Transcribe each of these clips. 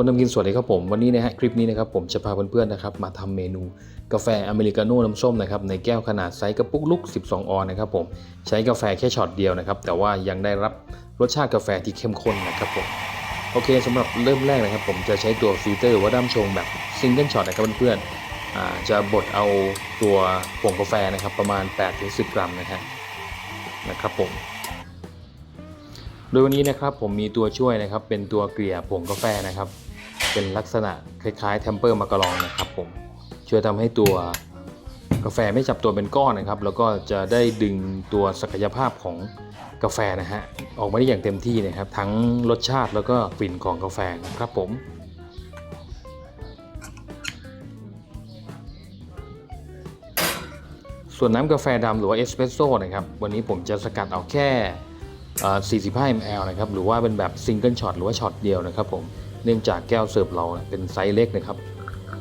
คนทำกินสวัสดีครับผมวันนี้นะฮะคลิปนี้นะครับผมจะพาเพื่อนๆนะครับมาทำเมนูกาแฟอเมริกาโน่น้ำส้มนะครับในแก้วขนาดไซส์กระปุกลุก12 ออนนะครับผมใช้กาแฟแค่ช็อตเดียวนะครับแต่ว่ายังได้รับรสชาติกาแฟที่เข้มข้นนะครับผมโอเคสำหรับเริ่มแรกนะครับ ผมจะใช้ตัวฟิลเตอร์หรือว่าด้ามชงแบบซิงเกิลช็อตนะครับเพื่อนๆจะบดเอาตัวผงกาแฟนะครับประมาณ 8-10 กรัมนะฮะนะครับผมโดยวันนี้นะครับผมมีตัวช่วยนะครับเป็นตัวเกลี่ยผงกาแฟนะครับ เป็นลักษณะคล้ายๆเทมเปอร์มากะลองนะครับผมช่วยทำให้ตัวกาแฟไม่จับตัวเป็นก้อนนะครับ แล้วก็จะได้ดึงตัวศักยภาพของกาแฟนะฮะออกมาได้อย่างเต็มที่นะครับ ทั้งรสชาติแล้วก็กลิ่นของกาแฟนะครับผมส่วนน้ำกาแฟดำหรือว่าเอสเปรสโซ่นะครับวันนี้ผมจะสกัดเอาแค่เอ่อ45 ml นะครับหรือว่าเป็นแบบซิงเกิลช็อตหรือว่าช็อตเดียวนะครับผม เนื่องจากแก้วเสิร์ฟเราเป็นไซส์เล็กนะครับ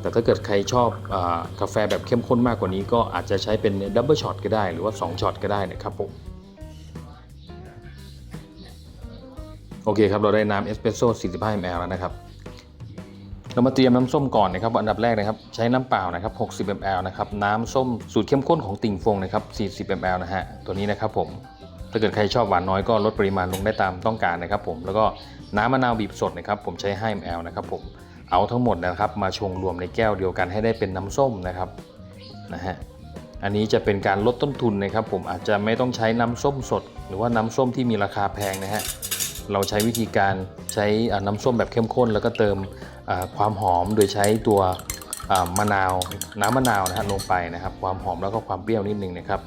แต่ถ้าเกิดใครชอบอกาแฟแบบเข้มข้นมากกว่านี้ ก็อาจจะใช้เป็นดับเบิลช็อตก็ได้หรือว่า2ช็อตก็ได้นะครับผมโอเคครับเราได้น้ำเอสเปรสโซ่45 ml แล้วนะครับเรามาเตรียมน้ำส้มก่อนนะครับ อันดับแรกนะครับ ใช้น้ำเปล่านะครับ 60 ml นะครับน้ำส้มสูตรเข้มข้นของติ่งฟงนะครับ 40 ml นะฮะตัวนี้นะครับผมถ้าเกิดใครชอบหวานน้อยก็ลดปริมาณลงได้ตามต้องการนะครับผมแล้วก็ น้ำมะนาวบีบสดนะครับผมใช้ 5 ml นะครับผมเอาทั้งหมดนะครับมาชงรวมในแก้วเดียวกันให้ได้เป็นน้ำส้มนะครับนะฮะอันนี้จะเป็นการลดต้นทุนนะครับ ผมอาจจะไม่ต้องใช้น้ำส้มสด หรือว่าน้ำส้มที่มีราคาแพงนะฮะเราใช้วิธีการใช้น้ำส้มแบบเข้มข้น แล้วก็เติมความหอมโดยใช้ตัวมะนาวน้ำมะนาวนะฮะลงไปนะครับ ความหอมแล้วก็ความเปรี้ยวนิดนึงนะครับ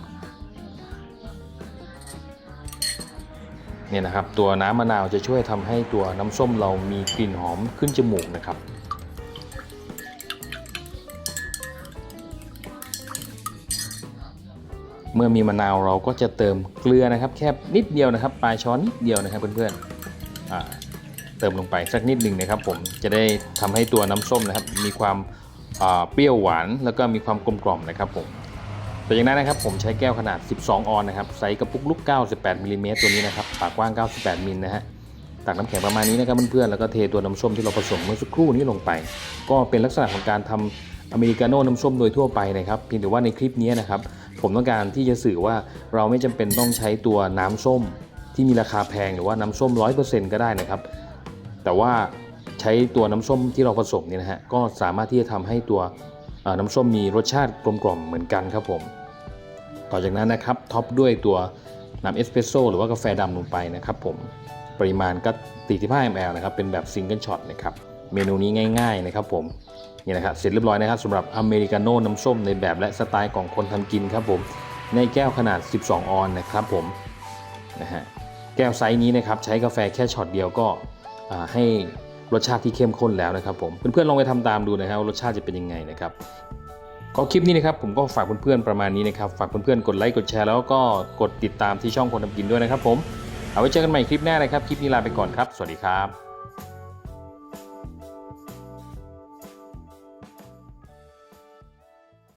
เนี่ยนะครับตัวน้ำมะนาวจะช่วยทำให้ตัวน้ำส้มเรามีกลิ่นหอมขึ้นจมูกนะครับ เมื่อมีมะนาวเราก็จะเติมเกลือนะครับแค่นิดเดียวนะครับ ปลายช้อนนิดเดียวนะครับเพื่อนๆอ่าเติมลงไปสักนิดหนึ่งนะครับผมจะได้ทำให้ตัวน้ำส้มนะครับ มีความอ่าเปรี้ยวหวานแล้วก็มีความกลมกล่อมนะครับผม แต่อย่างนั้นนะครับผมใช้แก้วขนาด 12 ออนนะครับไซส์กระปุกลูก 98มิลลิเมตรตัวนี้นะครับปากกว้าง 98มิลนะฮะตักน้ำแข็งประมาณนี้นะครับเพื่อนๆแล้วก็เทตัวน้ำส้มที่เราผสมเมื่อสักครู่นี้ลงไป ก็เป็นลักษณะของการทำอเมริกาโน่น้ำส้มโดยทั่วไปนะครับเพียงแต่ว่าในคลิปนี้นะครับผมต้องการที่จะสื่อว่าเราไม่จำเป็นต้องใช้ตัวน้ำส้มที่มีราคาแพงหรือว่าน้ำส้ม 100%ก็ได้นะครับแต่ว่าใช้ตัวน้ำส้มที่เราผสมเนี่ยนะฮะก็สามารถที่จะทำให้ตัวน้ำส้มมีรสชาติกลมกล่อมเหมือนกันครับผม ต่อจากนั้นนะครับท็อปด้วยตัวน้ำเอสเปรสโซ่หรือว่ากาแฟดำลงไปนะครับผมปริมาณก็45 ml นะครับเป็นแบบซิงเกิลช็อตนะครับเมนูนี้ง่าย ๆนะครับผมนี่นะครับเสร็จเรียบร้อยนะครับสำหรับอเมริกาโน่น้ำส้มในแบบและสไตล์ของคนทำกินครับผมในแก้วขนาด 12 ออนนะครับผมนะฮะแก้วไซส์นี้นะครับใช้กาแฟแค่ช็อตเดียวก็ให้รสชาติที่เข้มข้นแล้วนะครับผมเพื่อนๆลองไปทำตามดูนะครับว่ารสชาติจะเป็นยังไงนะครับ ก็คลิปนี้นะครับผมก็ฝากเพื่อนๆประมาณนี้นะครับฝากเพื่อนๆกดไลค์กดแชร์แล้วก็กดติดตามที่ช่องคนทำกินด้วยนะครับผมเอาไว้เจอกันใหม่คลิปหน้านะครับคลิปนี้ลาไปก่อนครับ สวัสดีครับ